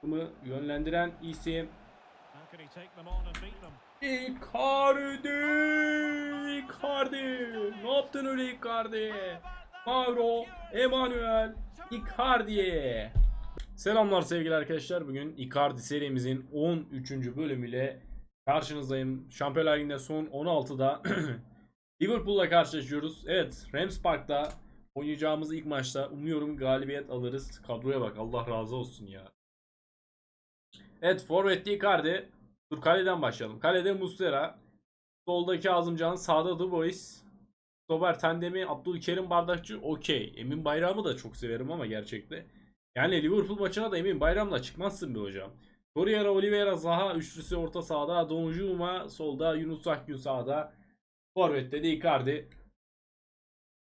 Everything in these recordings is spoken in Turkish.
Takımı yönlendiren isim? Icardi. Icardi. Ne yaptın öyle Icardi? Mauro Emanuel Icardi. Selamlar sevgili arkadaşlar. Bugün Icardi serimizin 13. bölümüyle karşınızdayım. Şampiyonlar Ligi'nde son 16'da Liverpool'la karşılaşıyoruz. Evet, Rams Park'ta oynayacağımız ilk maçta umuyorum galibiyet alırız. Kadroya bak Allah razı olsun ya. Evet, Forvet'te Icardi. Dur kaleden başlayalım. Kalede Muslera. Soldaki Azımcan, sağda The Boys. Stoper tandemi Abdülkerim Bardakçı okey. Emin Bayram'ı da çok severim ama gerçekte. Yani Liverpool maçına da Emin Bayram'la çıkmazsın be hocam. Torreira, Oliveira, Zaha üçlüsü orta sahada. Donjuma solda. Yunus Akgün sağda. Forvet'te de Icardi.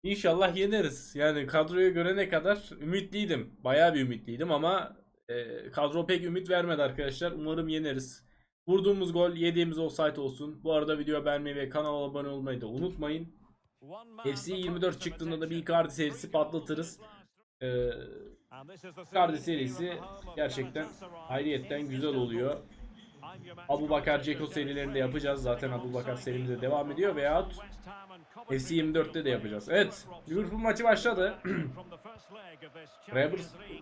İnşallah yeneriz. Yani kadroya görene kadar ümitliydim. Bayağı bir ümitliydim ama e, kadro pek ümit vermedi arkadaşlar. Umarım yeneriz. Vurduğumuz gol yediğimiz offside olsun. Bu arada videoya beğenmeyi ve kanala abone olmayı da unutmayın. FC the 24 focus of çıktığında da bir. Icardi serisi patlatırız. Ee, serisi gerçekten hayriyetten güzel oluyor. Abu Bakar Ceko serilerini de yapacağız. Zaten Abu Bakar serimizi de devam ediyor veyahut FC 24'te de yapacağız. Evet, Liverpool maçı başladı.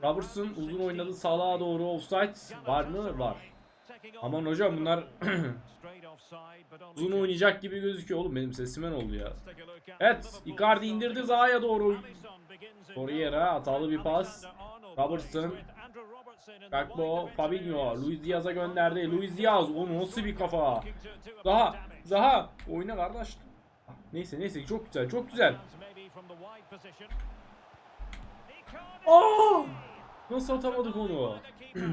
Robertson uzun 16. oynadı sağa doğru offside var mı? Var. Aman hocam bunlar uzun oynayacak gibi gözüküyor oğlum benim sesimen oldu ya. Evet, Icardi indirdi Zaha'ya doğru. Torreira hatalı bir pas. Robertson, dimension Fabinho. Luis Diaz'a gönderdi. Luis Diaz, o nasıl bir kafa? Zaha. Zaha. Oyna kardeş. Neyse neyse çok güzel çok güzel. Aa! Nasıl atamadık onu?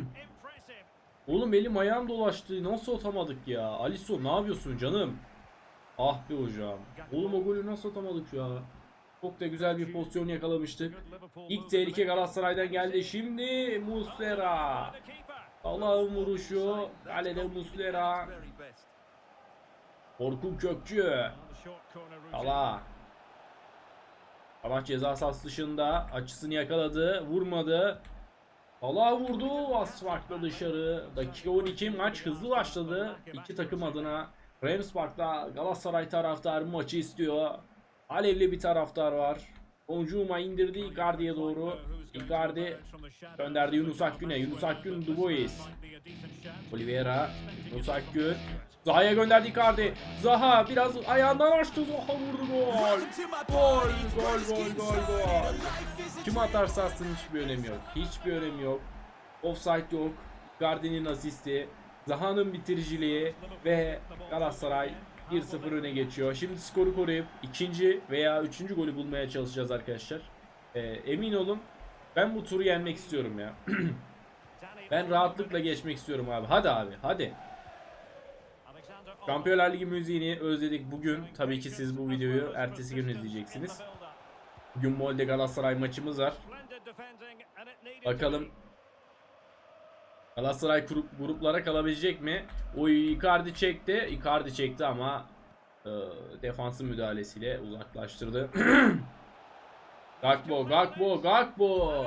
Oğlum elim ayağım dolaştı. Nasıl atamadık ya? Alisson ne yapıyorsun canım? Ah be hocam. Oğlum o golü nasıl atamadık ya? Çok da güzel bir pozisyon yakalamıştık. İlk tehlike. Galatasaray'dan geldi. Şimdi Muslera. Allah'ın vuruşu. Kalede Muslera. Orkun Kökçü. Allah. Salah ceza sahası dışında açısını yakaladı. Vurmadı. Allah vurdu. Az farklı dışarı. Dakika 12 maç hızlı başladı. İki takım adına. Rams Park'ta Galatasaray taraftarı maçı istiyor. Alevli bir taraftar var. Onjuma indirdi Icardi'ye doğru. Icardi gönderdi Yunus Akgün'e. Yunus Akgün Dubois. Oliveira. Yunus Akgün. Zaha'ya gönderdi Icardi. Zaha biraz ayağından açtı. Zaha vurdu gol. Gol, gol, gol, gol, gol. Kim atarsa atsın hiçbir önemi yok. Hiçbir önemi yok. Offside yok. Icardi'nin asisti. Zaha'nın bitiriciliği ve Galatasaray 1-0 öne geçiyor. Şimdi skoru koruyup ikinci veya üçüncü golü bulmaya çalışacağız arkadaşlar. Ee, emin olun ben bu turu yenmek istiyorum ya. ben rahatlıkla geçmek istiyorum abi. Hadi abi hadi. Şampiyonlar Ligi müziğini özledik bugün. Tabii ki siz bu videoyu ertesi gün izleyeceksiniz. Bugün Molde Galatasaray maçımız var. Bakalım Galatasaray grup, gruplara kalabilecek mi? Oy Icardi çekti. Icardi çekti ama e, defansın müdahalesiyle uzaklaştırdı. Gakpo, Gakpo, Gakpo.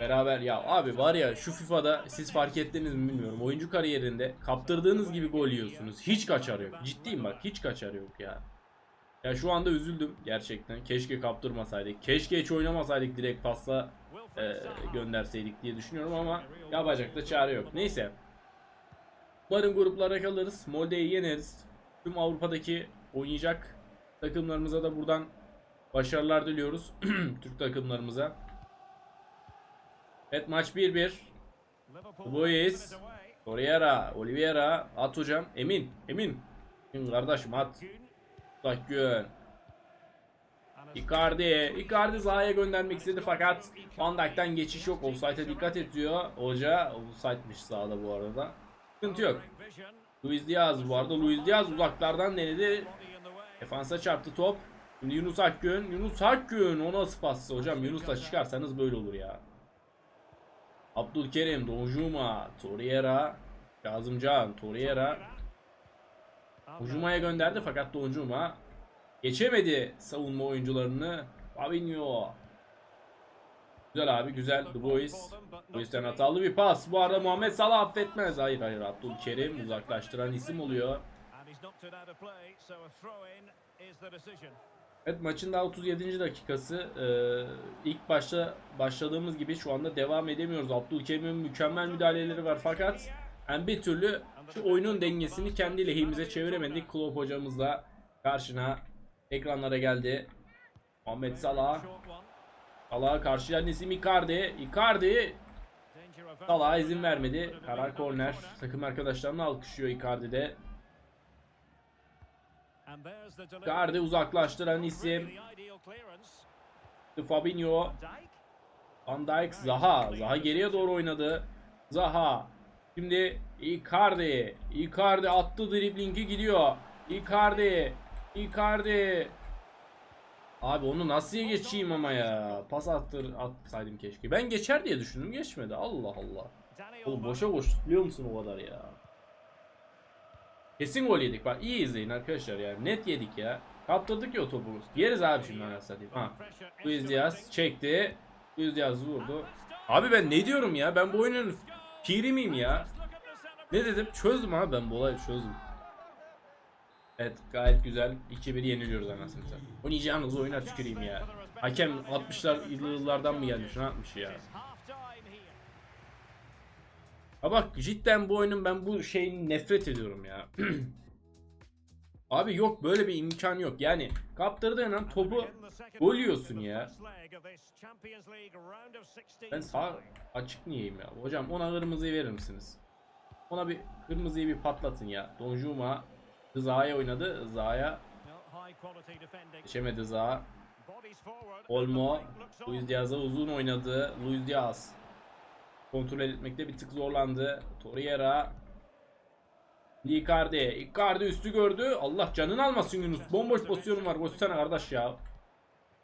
Beraber ya abi var ya şu FIFA'da siz fark ettiniz mi bilmiyorum. Oyuncu kariyerinde kaptırdığınız gibi gol yiyorsunuz. Hiç kaçar yok. Ciddiyim bak hiç kaçar yok ya. Ya şu anda üzüldüm gerçekten. Keşke kaptırmasaydık. Keşke hiç oynamasaydık direkt pasla e, gönderseydik diye düşünüyorum ama yapacak da çare yok. Neyse. Umarım gruplara kalırız. Molde'yi yeneriz. Tüm Avrupa'daki oynayacak takımlarımıza da buradan başarılar diliyoruz. Türk takımlarımıza. Evet maç 1-1. Luis. Torreira, Oliveira, at hocam. Emin, Emin. Emin kardeşim at. Takgün. Icardi. Icardi Zaha'ya göndermek istedi fakat Van Dijk'ten geçiş yok. Offside'e dikkat ediyor. Hoca offside'miş sahada bu arada. Sıkıntı yok. Luis Diaz bu arada. Luis Diaz uzaklardan denedi. Defansa çarptı top. Şimdi Yunus Akgün. Yunus Akgün. O nasıl pastı hocam? Yunus'la çıkarsanız böyle olur ya. Abdülkerim, Donjuma, Torreira, Kazımcan, Torreira. Hücumaya gönderdi fakat Donjuma geçemedi savunma oyuncularını. Fabinho. Güzel abi güzel. The Boys. Bu yüzden hatalı bir pas. Bu arada Muhammed Salah affetmez. Hayır hayır Abdülkerim uzaklaştıran isim oluyor. Evet maçın daha 37. dakikası. Ee, ilk başta başladığımız gibi şu anda devam edemiyoruz. Abdülkerim'in mükemmel müdahaleleri var fakat yani bir türlü şu oyunun dengesini kendi lehimize çeviremedik. Klopp hocamızla karşına ekranlara geldi. Muhammed Salah. Salah'a karşılayan isim Icardi. Icardi Salah'a izin vermedi. Karar korner. Takım arkadaşlarını alkışlıyor Icardi'de. Icardi uzaklaştıran isim. Fabinho. Van Dijk. Zaha. Zaha geriye doğru oynadı. Zaha. Şimdi Icardi. Icardi attı driblingi gidiyor. Icardi. Icardi. Abi onu nasıl geçeyim ama ya. Pas attır atsaydım keşke. Ben geçer diye düşündüm geçmedi. Allah Allah. Oğlum boşa boş tutuyor musun o kadar ya? Kesin gol yedik. Bak iyi izleyin arkadaşlar ya. Net yedik ya. Kaptırdık ya o topu. Yeriz abi şimdi anasını. Ha. Luis. Diaz çekti. Luis Diaz vurdu. Abi ben ne diyorum ya? Ben bu oyunun piri miyim ya? Ne dedim? Çözdüm abi ben bu olayı çözdüm. Evet gayet güzel. 2-1 yeniliyoruz anasını satayım. Oynayacağınız oyuna tüküreyim ya. Hakem 60'lar yıllardan mı gelmiş? Ne yapmış ya? Ha bak cidden bu oyunun ben bu şeyin nefret ediyorum ya. Abi yok böyle bir imkan yok. Yani kaptırdığın an topu gol yiyorsun ya. Ben sağ açık niyeyim ya? Hocam ona kırmızıyı verir misiniz? Ona bir kırmızıyı bir patlatın ya. Donjuma Zaha'ya oynadı. Zaha'ya geçemedi Zaha. Olmo Luis Diaz'a uzun oynadı. Luis Diaz kontrol etmekte bir tık zorlandı. Torreira Icardi. Icardi üstü gördü. Allah canını almasın Yunus. Bomboş pozisyonum var. Koşsana kardeş ya.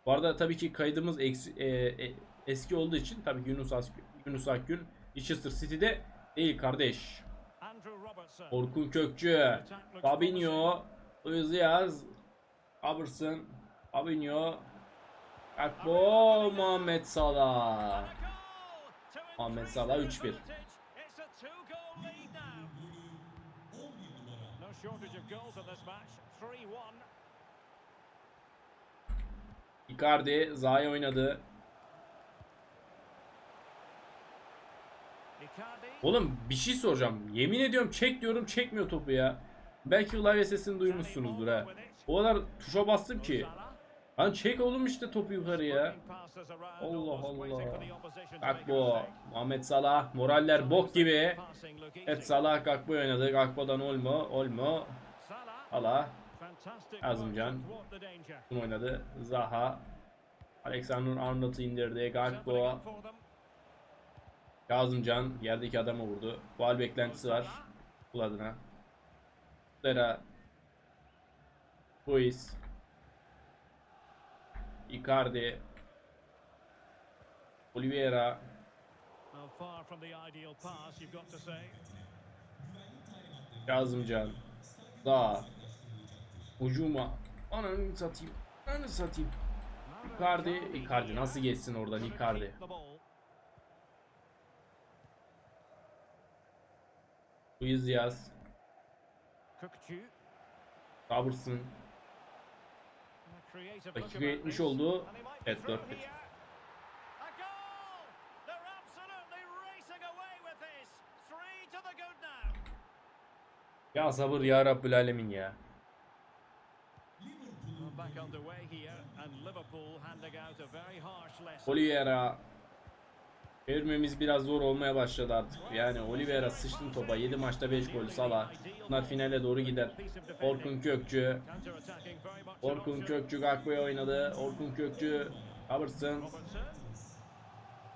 Bu arada tabii ki kaydımız eksi, e, e, eski olduğu için tabii ki Yunus, As Yunus Akgün Leicester City'de değil kardeş. Orkun Kökçü, Fabinho, Diaz, Robertson, Fabinho, Akbo, Muhammed Salah. Ahmet Salah 3-1. No shortage of goals in this match. 3-1. Icardi, Zaha'ya oynadı. Oğlum bir şey soracağım. Yemin ediyorum çek diyorum çekmiyor topu ya. Belki live sesini duymuşsunuzdur ha. O kadar tuşa bastım ki. Lan çek oğlum işte topu yukarı ya. Allah Allah. Gakpo, Muhammed Salah, moraller bok gibi. Evet Salah Gakpo oynadı. Gakpo'dan Olmo, Olmo, Salah, Azimcan. Bunu oynadı. Zaha, Alexander Arnold'u indirdi. Gakpo, Kazımcan yerdeki adama vurdu. Faal beklentisi var. Kul adına. Lera, Ruiz, to say. Kazımcan, Zaha, Ucuma. Ananı satayım. Ananı satayım. Icardi, Icardi nasıl geçsin oradan Icardi? Luis Diaz. Robertson, Dakika about 70 this. oldu. Evet, through 4-1. here. A goal! They're absolutely racing away with this. Three to the good now. Ya sabır ya Rabbül Alemin ya. Oliveira Çevirmemiz biraz zor olmaya başladı artık. Yani Oliveira sıçtın topa. 7 maçta 5 gol Salah. Bunlar finale doğru gider. Orkun Kökçü. Orkun. Kökçü Gakpo'ya oynadı. Orkun Kökçü. Robertson.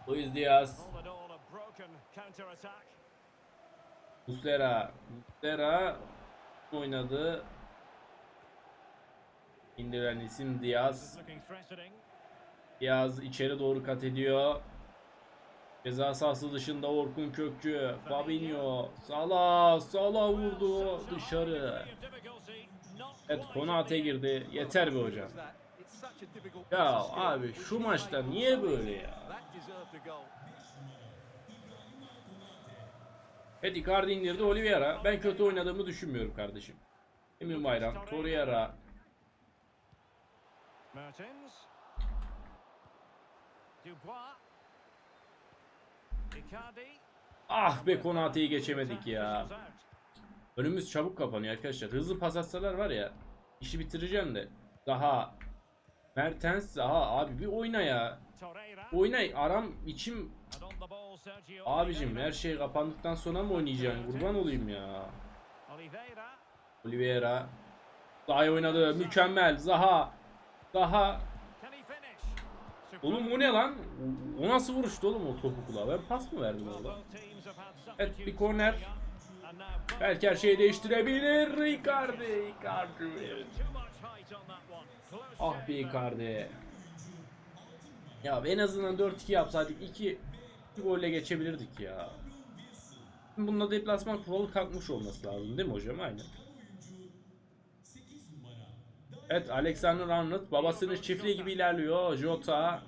Luis Diaz. Muslera. Muslera oynadı. İndiren isim Diaz. Diaz içeri doğru kat ediyor. Ceza sahası dışında Orkun Kökçü. Fabinho. Salah. Salah vurdu dışarı. Evet Konate girdi. Yeter be hocam. Ya abi şu maçta niye böyle ya? Evet Icardi indirdi Oliveira. Ben kötü oynadığımı düşünmüyorum kardeşim. Emin Bayram, Torreira. Mertens. Dubois. Ah be Konate'yi geçemedik ya. Önümüz çabuk kapanıyor arkadaşlar. Hızlı pas atsalar var ya. işi bitireceğim de. Daha. Mertens daha abi bir oyna ya. Torreira. Oyna aram içim abicim her şey kapandıktan sonra mı oynayacaksın? Kurban olayım ya. Oliveira. Daha iyi oynadı. Mükemmel. Zaha. Zaha. Oğlum o ne lan? O nasıl vuruştu oğlum o topu kulağa? Ben pas mı verdim orada? Evet, bir korner. Belki her şeyi değiştirebilir. Icardi. Icardi. Ah be Icardi. Ya en azından 4-2 yapsaydık 2 2 golle geçebilirdik ya. Bunda deplasman kuralı kalkmış olması lazım değil mi hocam? Aynen. Evet Alexander Arnold babasının çiftliği gibi ilerliyor. Jota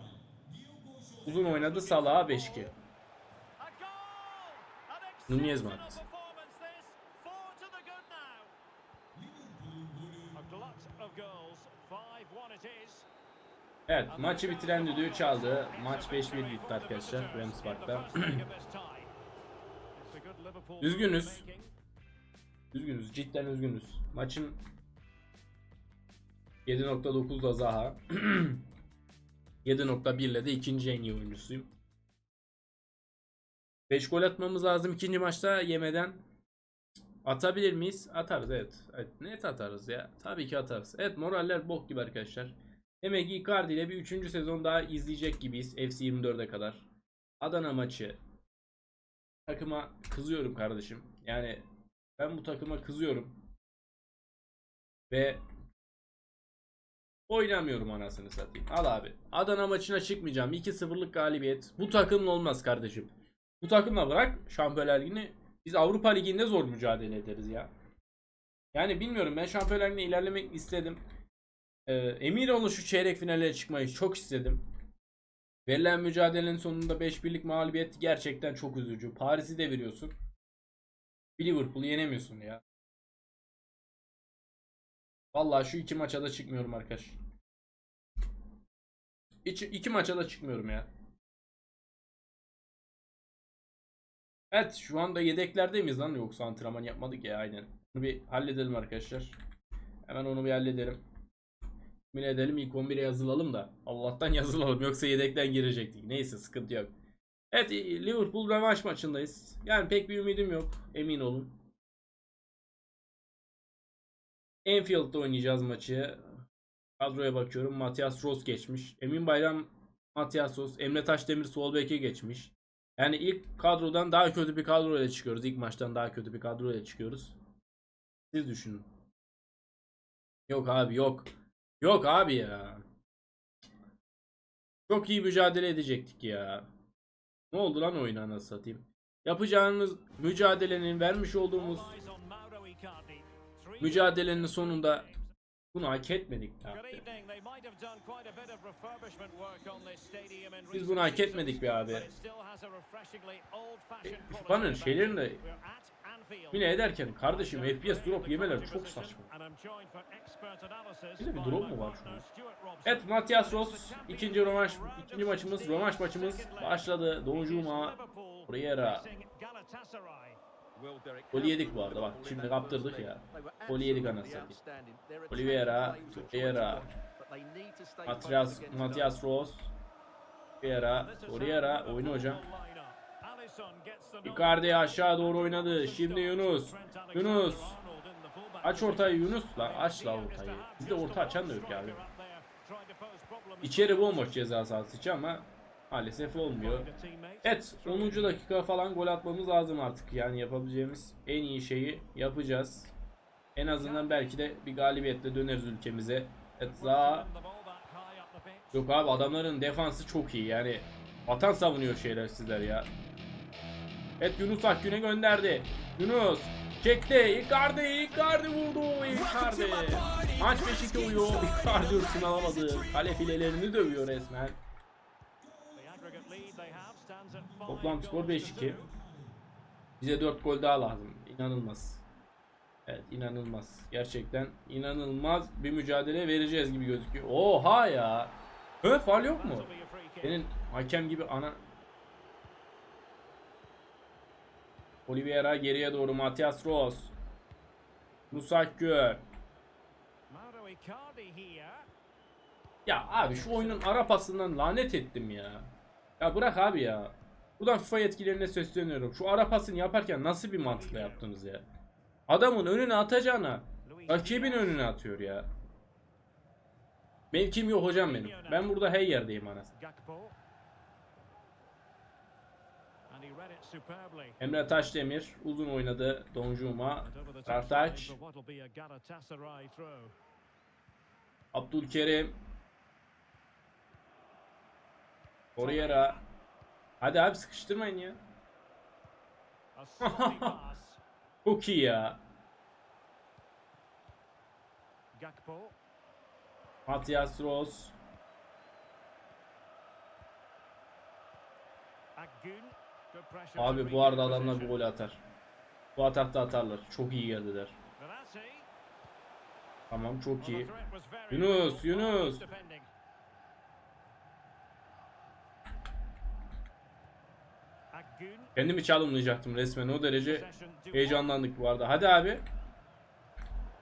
uzun oynadı Salah'a 5-2. Nunez mi attı? Evet maçı bitiren düdüğü çaldı. Maç 5-1 bitti arkadaşlar Rams Park'ta. Üzgünüz. Üzgünüz cidden üzgünüz. Maçın 7.9'da Zaha. 7.1 ile de ikinci en iyi oyuncusuyum. 5 gol atmamız lazım ikinci maçta yemeden. Atabilir miyiz? Atarız evet. evet. Net atarız ya. Tabii ki atarız. Evet moraller bok gibi arkadaşlar. Demek ki Icardi ile bir 3. sezon daha izleyecek gibiyiz. FC 24'e kadar. Adana maçı. Takıma kızıyorum kardeşim. Yani ben bu takıma kızıyorum. Ve oynamıyorum anasını satayım. Al abi. Adana maçına çıkmayacağım. 2-0'lık galibiyet. Bu takımla olmaz kardeşim. Bu takımla bırak Şampiyonlar Ligi'ni biz Avrupa Ligi'nde zor mücadele ederiz ya. Yani bilmiyorum ben Şampiyonlar Ligi'ne ilerlemek istedim. Ee, emin olun şu çeyrek finale çıkmayı çok istedim. Verilen mücadelenin sonunda 5-1'lik mağlubiyet gerçekten çok üzücü. Paris'i deviriyorsun. Bir Liverpool'u yenemiyorsun ya. Vallahi şu iki maça da çıkmıyorum arkadaş. İki, iki maça da çıkmıyorum ya. Evet şu anda yedeklerde miyiz lan yoksa antrenman yapmadık ya aynen. Bunu bir halledelim arkadaşlar. Hemen onu bir halledelim. Yemin edelim ilk 11'e yazılalım da. Allah'tan yazılalım yoksa yedekten girecektik. Neyse sıkıntı yok. Evet Liverpool rövanş maçındayız. Yani pek bir ümidim yok. Emin olun. Enfield'da oynayacağız maçı. Kadroya bakıyorum. Matias Ross geçmiş. Emin Bayram Matias Ross. Emre Taşdemir sol beke geçmiş. Yani ilk kadrodan daha kötü bir kadroyla çıkıyoruz. İlk maçtan daha kötü bir kadroyla çıkıyoruz. Siz düşünün. Yok abi yok. Yok abi ya. Çok iyi mücadele edecektik ya. Ne oldu lan oyuna anasını satayım. Yapacağınız mücadelenin vermiş olduğumuz mücadelenin sonunda bunu hak etmedik ya. Biz bunu hak etmedik be abi. FIFA'nın şeylerini de Yine ederken kardeşim FPS drop yemeler çok saçma. Bir de bir drop mu var şu an? Evet Matias Ross ikinci rövanş ikinci maçımız rövanş maçımız başladı. Donjuma Riera Golü yedik bu arada bak şimdi kaptırdık ya. Golü yedik anasını. Oliveira, Oliveira, Matias, Matias Ross, Oliveira, Oliveira oyunu hocam. Icardi aşağı doğru oynadı. Şimdi Yunus. Yunus. Aç ortayı Yunus. La aç la ortayı. Bizde orta açan da yok ya abi. İçeri bomboş ceza sahası içi ama maalesef olmuyor. Evet 10. dakika falan gol atmamız lazım artık. Yani yapabileceğimiz en iyi şeyi yapacağız. En azından belki de bir galibiyetle döneriz ülkemize. Evet Zaha. Yok abi adamların defansı çok iyi yani. Vatan savunuyor şeyler sizler ya. Evet Yunus Akgün'e gönderdi. Yunus çekti. Icardi, Icardi vurdu. Icardi. Maç 5-2 oluyor. Icardi hırsını alamadı. Kale filelerini dövüyor resmen. Toplam skor 5-2. Bize 4 gol daha lazım. İnanılmaz. Evet inanılmaz. Gerçekten inanılmaz bir mücadele vereceğiz gibi gözüküyor. Oha ya. Hı faul yok mu? Senin hakem gibi ana... Oliveira geriye doğru Matias Ross. Musa. Ya abi şu oyunun ara pasından lanet ettim ya. Ya bırak abi ya. Buradan FIFA yetkililerine sesleniyorum. Şu ara pasını yaparken nasıl bir mantıkla yaptınız ya? Adamın önüne atacağına rakibin önüne atıyor ya. Mevkim yok hocam benim. Ben burada her yerdeyim anasını. Emre Taşdemir uzun oynadı. Donjuma, Kartaç. Abdülkerim, Torreira. Hadi abi sıkıştırmayın ya. Çok iyi ya. Gakpo. Matias Ross. Abi bu arada adamlar possession. golü atar. Bu atakta atarlar. Çok iyi geldiler. Tamam çok iyi. Yunus. Yunus. Defending. Akgün. Kendimi çalımlayacaktım resmen o derece heyecanlandık bu arada. Hadi abi.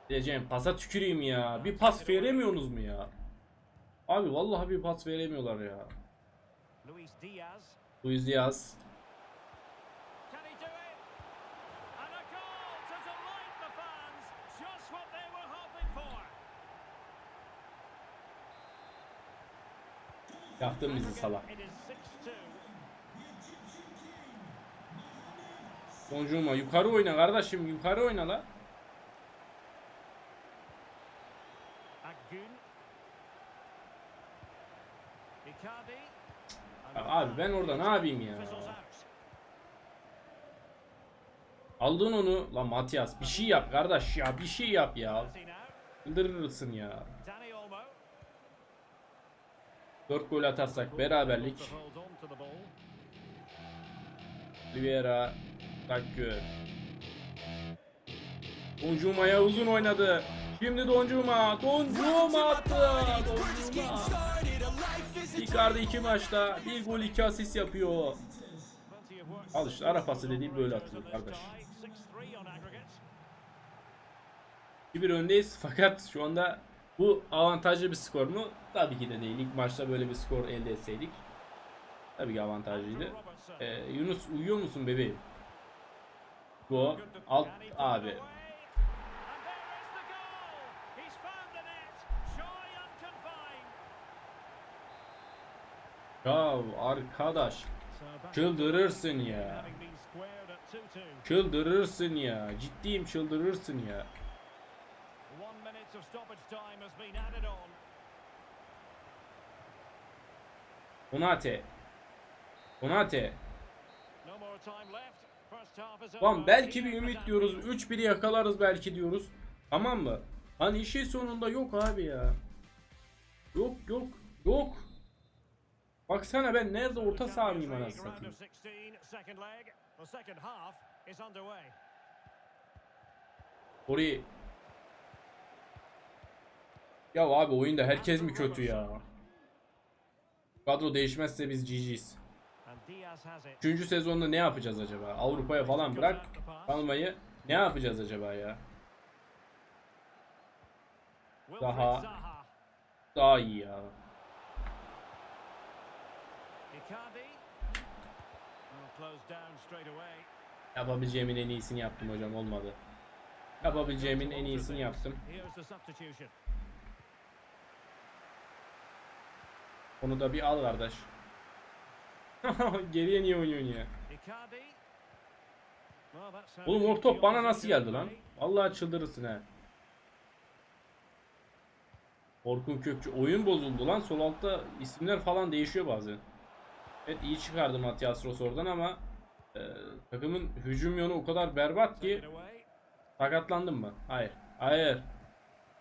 Diyeceğim pasa tüküreyim ya. Bir pas veremiyorsunuz mu ya? Abi vallahi bir pas veremiyorlar ya. Luis Diaz. Luis Diaz. Can Sonucuma yukarı oyna kardeşim yukarı oyna la. Abi ben orada ne yapayım ya? Aldın onu. Lan Matias bir şey yap kardeş ya bir şey yap ya. Yıldırırsın ya. Dani Olmo. 4 gol atarsak beraberlik. Oliveira, Takkür. Doncuma'ya uzun oynadı. Şimdi Doncuma. Doncuma attı. Doncuma. Icardi iki maçta bir gol iki asist yapıyor. Al işte ara pası dediği böyle atılır kardeş. 6-3 on aggregate. 2-1 öndeyiz fakat şu anda bu avantajlı bir skor mu? Tabii ki de değil. İlk maçta böyle bir skor elde etseydik. Tabii ki avantajlıydı. Ee, Yunus uyuyor musun bebeğim? To- alt abi. Ya arkadaş çıldırırsın ya. having been squared at 2-2. Çıldırırsın ya. Ciddiyim çıldırırsın ya. Konate. Konate. Lan belki bir ümit diyoruz. Anfield. 3-1'i yakalarız belki diyoruz. Tamam mı? Hani işin sonunda yok abi ya. Yok yok yok. Baksana ben nerede orta saha mıyım anasını satayım. of 16, second leg. The second half is underway. Orayı. Ya abi oyunda herkes mi kötü ya? Kadro değişmezse biz GG'yiz. Üçüncü sezonda ne yapacağız acaba? Avrupa'ya falan bırak kalmayı ne yapacağız acaba ya? Zaha. Daha iyi ya. Yapabileceğimin en iyisini yaptım hocam olmadı. Yapabileceğimin en iyisini yaptım. Onu da bir al kardeş. Geriye niye oynuyorsun ya? Oğlum o top bana nasıl geldi lan? Vallahi çıldırırsın ha. Orkun Kökçü oyun bozuldu lan. Sol altta isimler falan değişiyor bazen. Evet iyi çıkardı Matias Ross oradan ama e, takımın hücum yönü o kadar berbat ki sakatlandın mı? Hayır. Hayır.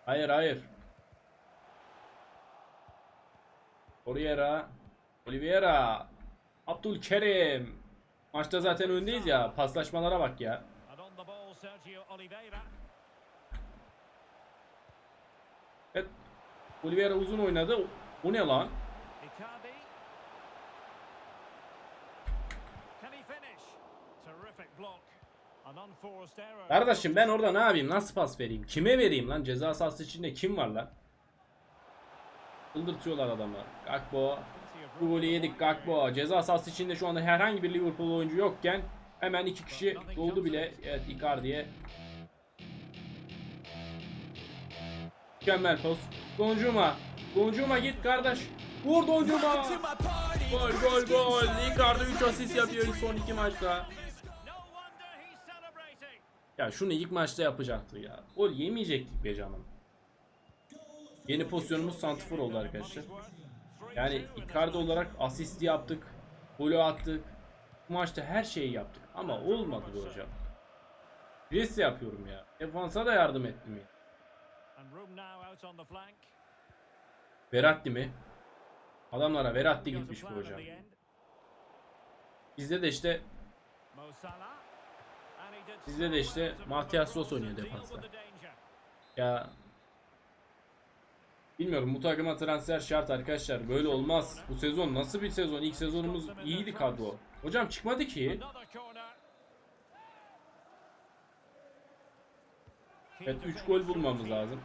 Hayır hayır. Oliveira. Oliveira. Abdülkerim. Maçta zaten öndeyiz ya. Paslaşmalara bak ya. Evet. Oliveira uzun oynadı. O ne lan? Kardeşim ben orada ne yapayım? Nasıl pas vereyim? Kime vereyim lan? Ceza sahası içinde kim var lan? Çıldırtıyorlar adamı. Gakpo. Bu golü yedik Gakpo. Ceza sahası içinde şu anda herhangi bir Liverpool oyuncu yokken hemen iki kişi doldu bile. Evet Icardi'ye. Mükemmel post. Doncuma. Doncuma git kardeş. Vur Doncuma. Gol gol gol. Icardi 3 asist yapıyor son iki maçta. Ya şunu ilk maçta yapacaktı ya. Gol yemeyecektik be canım. Yeni pozisyonumuz santifor oldu arkadaşlar. Yani Icardi olarak asisti yaptık. Golü attık. Bu maçta her şeyi yaptık. Ama olmadı be hocam. Pres yapıyorum ya. Defansa da yardım ettim ya. Veratti mi? Adamlara Veratti gitmiş bu hocam. Bizde de işte Bizde de işte Matias Sos oynuyor defansta. ya Bilmiyorum bu transfer şart arkadaşlar. Böyle olmaz. Bu sezon nasıl bir sezon? İlk sezonumuz iyiydi kadro. Hocam çıkmadı ki. Evet 3 gol bulmamız lazım.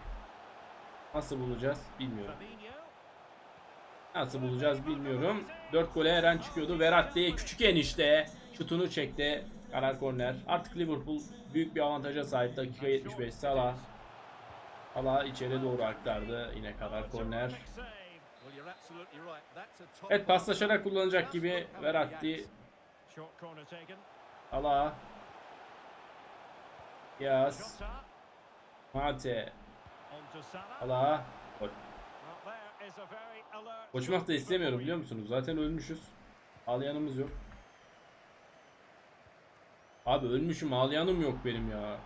Nasıl bulacağız bilmiyorum. Nasıl bulacağız bilmiyorum. 4 gole Eren çıkıyordu. Verratti küçük enişte şutunu çekti. Karar korner. Artık Liverpool büyük bir avantaja sahip. Dakika 75 Salah. Salah içeri doğru aktardı. Yine karar korner. Evet paslaşarak kullanacak gibi taken. Salah. Yaz. Mate. On to Salah. Salah. Gol. Well, there is a very alert. Koşmak da istemiyorum biliyor musunuz? Zaten ölmüşüz. Ağlayanımız yok. Abi ölmüşüm ağlayanım yok benim ya.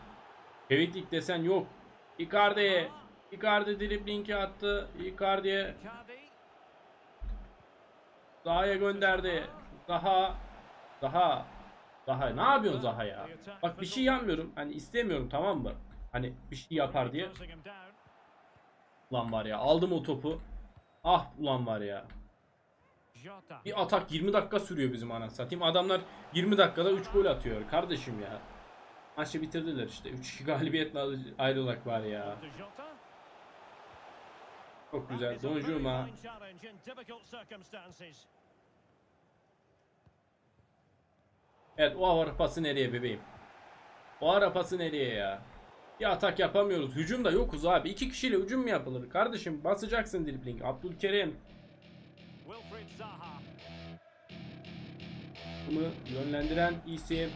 Çeviklik desen yok. Icardi. Icardi driblingi attı. Icardi'ye Icardi. Zaha'ya gönderdi. Zaha. Zaha. Zaha. Ne yapıyorsun Zaha ya? Bak bir şey yapmıyorum. Hani istemiyorum tamam mı? Hani bir şey yapar diye. Ulan var ya aldım o topu. Ah ulan var ya. Bir atak 20 dakika sürüyor bizim anasını satayım. Adamlar 20 dakikada 3 gol atıyor. Kardeşim ya. Maçı bitirdiler işte. 3-2 galibiyetle ayrılak var ya. Çok güzel. Donjuma. Evet o ara pası nereye bebeğim? O ara pası nereye ya? Bir atak yapamıyoruz. Hücum da yokuz abi. İki kişiyle hücum mu yapılır? Kardeşim basacaksın dribbling. Abdülkerim bunu yönlendiren isim.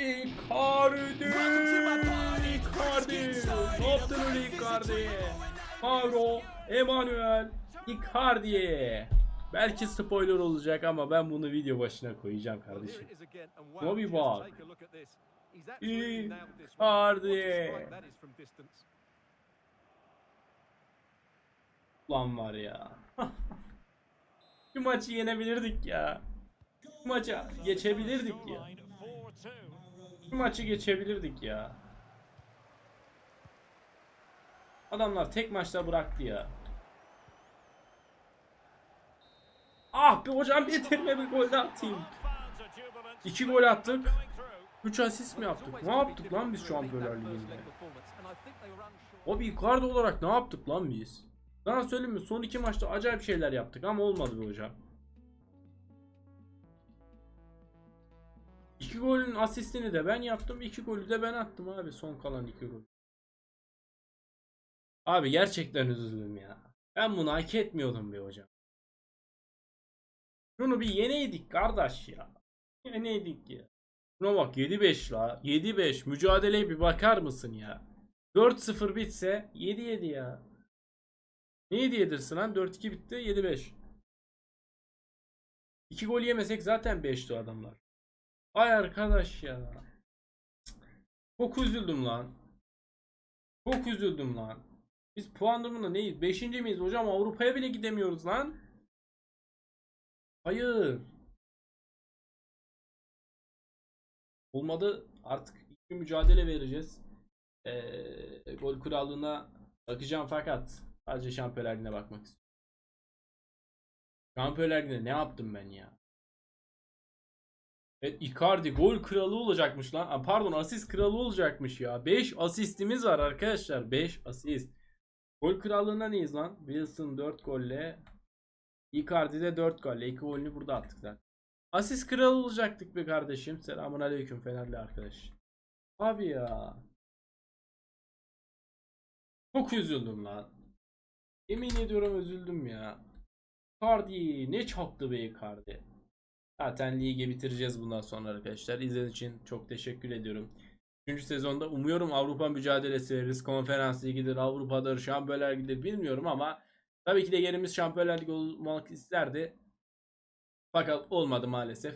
Icardi! Icardi! Ne yaptın öyle Icardi? Mauro, Emanuel, Icardi. Belki spoiler olacak ama ben bunu video başına koyacağım kardeşim. it is again, and Bobby wow, just Ball. take a look at this. He's absolutely nailed this one. Icardi. Ulan var ya. Şu maçı yenebilirdik ya. Şu maçı geçebilirdik ya. Scoreline 4-2. Şu maçı geçebilirdik ya. Adamlar tek maçta bıraktı ya. Ah be hocam bitirme bir gol atayım. İki gol attık. 3 asist mi yaptık? Ne yaptık lan biz Şampiyonlar repeat that first Ligi'nde? leg performance, and I think they were unsure. O bir Icardi olarak ne yaptık lan biz? Sana söyleyeyim mi? Son iki maçta acayip şeyler yaptık ama olmadı be hocam. İki golün asistini de ben yaptım. iki golü de ben attım abi. Son kalan iki gol. Abi gerçekten üzüldüm ya. Ben bunu hak etmiyordum be hocam. Şunu bir yeneydik kardeş ya. Yeneydik ya. Şuna bak 7-5 la. 7-5. Mücadeleye bir bakar mısın ya? 4-0 bitse 7-7 ya. Ne 7-7'rsin lan? 4-2 bitti 7-5. 2 gol yemesek zaten 5'ti o adamlar. Ay arkadaş ya. Çok üzüldüm lan. Çok üzüldüm lan. Biz puan durumunda neyiz? 5. miyiz hocam? Avrupa'ya bile gidemiyoruz lan. Hayır. Olmadı artık iki mücadele vereceğiz. Ee, gol krallığına bakacağım fakat sadece Şampiyonlar bakmak istiyorum. Şampiyonlar ne yaptım ben ya? Evet Icardi gol kralı olacakmış lan. Aa, pardon asist kralı olacakmış ya. 5 asistimiz var arkadaşlar. 5 asist. Gol krallığında neyiz lan? Wilson 4 golle. Icardi de 4 golle. 2 golünü burada attık zaten. Asist kralı olacaktık be kardeşim. Selamun aleyküm Fenerli arkadaş. Abi ya. Çok üzüldüm lan. Yemin ediyorum üzüldüm ya. Icardi ne çaktı be Icardi. Zaten ligi bitireceğiz bundan sonra arkadaşlar. İzlediğiniz için çok teşekkür ediyorum. 3. sezonda umuyorum Avrupa mücadelesi veririz. Konferans ligidir, Avrupa'dır, Şampiyonlar Ligi'dir bilmiyorum ama tabii ki de yerimiz Şampiyonlar Ligi olmak isterdi. Fakat olmadı maalesef.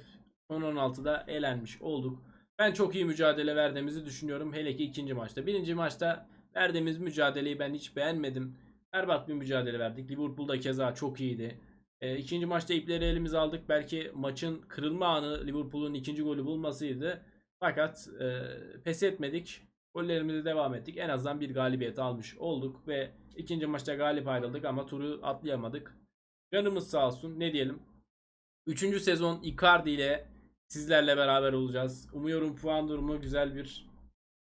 Son 16'da elenmiş olduk. Ben çok iyi mücadele verdiğimizi düşünüyorum. Hele ki ikinci maçta. Birinci maçta verdiğimiz mücadeleyi ben hiç beğenmedim. Berbat bir mücadele verdik. Liverpool'da keza çok iyiydi. E, ikinci maçta ipleri elimize aldık. Belki maçın kırılma anı Liverpool'un ikinci golü bulmasıydı. Fakat e, pes etmedik. Gollerimize devam ettik. En azından bir galibiyet almış olduk ve ikinci maçta galip ayrıldık ama turu atlayamadık. Canımız sağ olsun. Ne diyelim? Üçüncü sezon Icardi ile sizlerle beraber olacağız. Umuyorum puan durumu güzel bir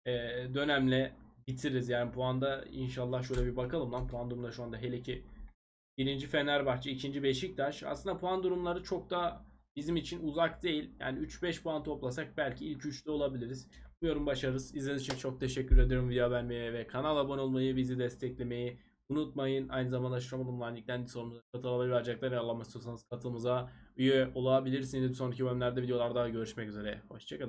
e, dönemle bitiririz. Yani puanda inşallah şöyle bir bakalım lan. Puan durumunda şu anda hele ki birinci Fenerbahçe, ikinci Beşiktaş. Aslında puan durumları çok da bizim için uzak değil. Yani 3-5 puan toplasak belki ilk 3'te olabiliriz. Umuyorum başarırız. İzlediğiniz için çok teşekkür ederim. Video beğenmeyi ve kanala abone olmayı, bizi desteklemeyi unutmayın. Aynı zamanda Şuramadın Link'ten sorumuza katılabilir Allah'ım istiyorsanız katılımıza üye olabilirsiniz. Sonraki bölümlerde videolarda görüşmek üzere. Hoşçakalın.